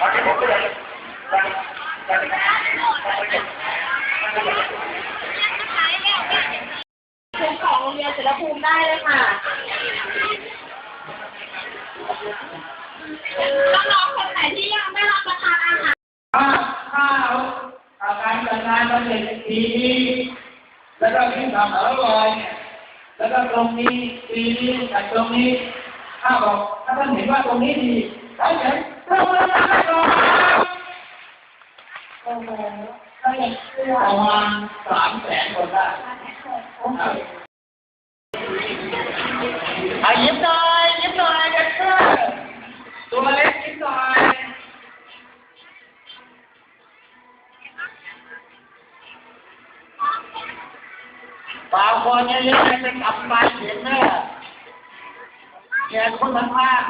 นะคะอืมนี่คือเป็นของโรงเรียนศิลภูมิได้เลยค่ะน้องๆคนไหนที่ยังไม่รับประทานอาหารถ้าถ้าเอาการจัดงานมันเป็นปีนี้แล้วก็ที่ทำอร่อยเนี่ยแล้วก็ตรงนี้ปีนี้กับตรงนี้ถ้าบอกถ้าท่านเห็นว่าตรงนี้ดีแล้วเห็น ตรงนั้นก็ โอ้โหเราอยากเชื่อ ประมาณสามแสนคนได้ อายิ้มหน่อยยิ้มหน่อยกันเถอะตัวเล็กยิ้มหน่อยบางคนเนี่ยยังไม่ได้กลับมาเห็นแม่แกคนละข้าง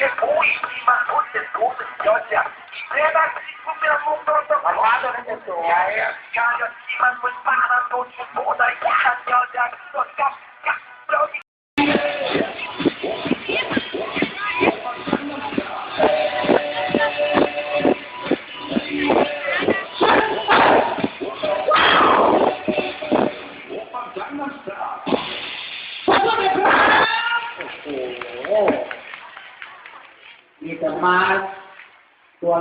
这五亿七千多亿多的妖孽，一百七十五秒能动多少？啊，妈的，这得多啊！一秒钟七万多亿多。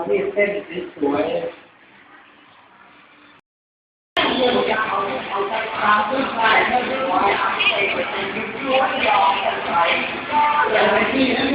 ที่เต้นสวยๆเรียกว่าเอาเอาไปทางขึ้นไปไม่ได้ไหวเอาไปเป็นตัวที่ยอมกันไปแต่ที่นั่น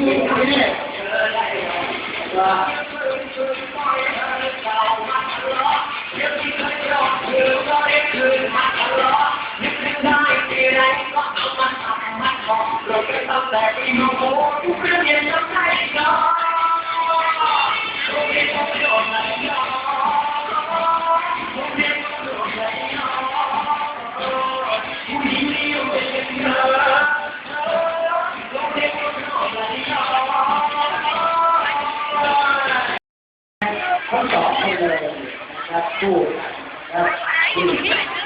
คู่นะครับ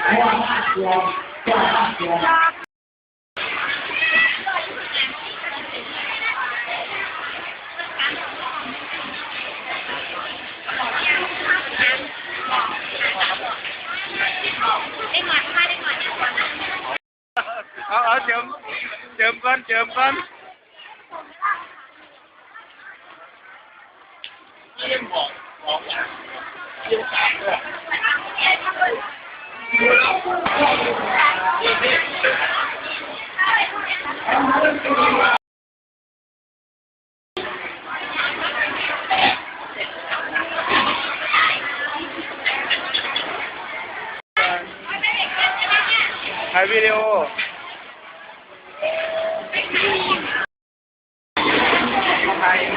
เพราะว่าบ้าเดียวบ้านบ้านเดียวเอาเอาเจิมเจิมก่อนเจิมก่อนเยี่ยมของ ของเยี่ยมสามด้วยถ่ายวิดีโอ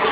ก็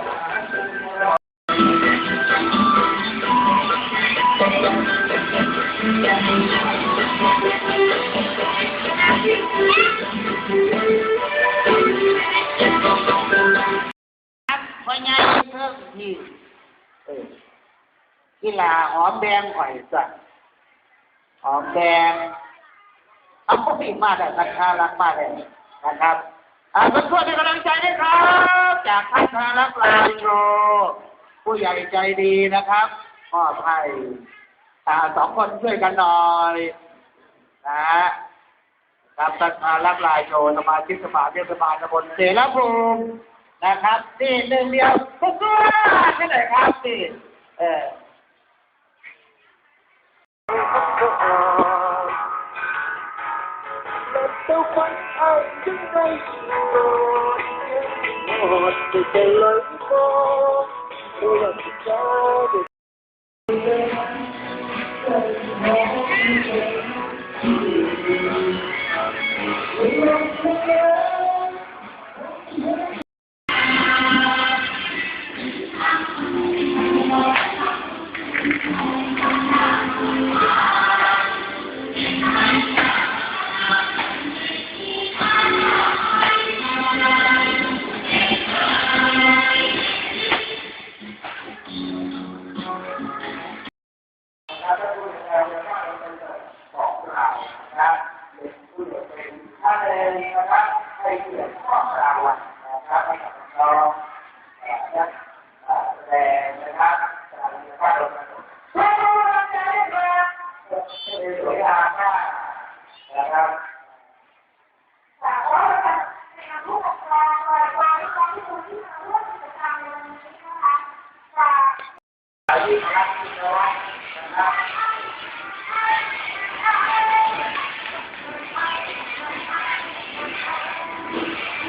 กีฬาหอมแดงข่อยสัตว์หอมแดงเอาพวกนี้มาแต่ราคารักมากเลยนะครับอ่าเพื่อนเป็นกำลังใจให้ครับ จากท่านธารักลายโยผู้ใหญ่ใจดีนะครับมอบให้อ่าสองคนช่วยกันหน่อยนะครับท่านธารักลายโยสมาชิกสภาเทศบาลตำบลเสรภูมินะครับนี่หนึ่งเดียวทุกคนที่ไหนครับนี่เออ Let the white of the nation know anymore that they love you more. Pull up.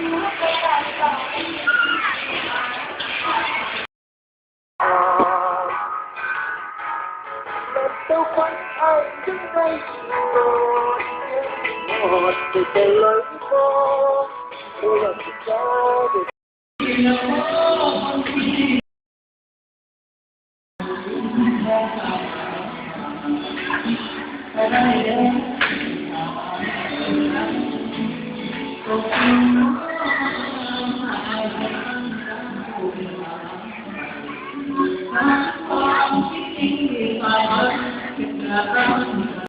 the one of the night, Lord, Lord, the Lord, Lord.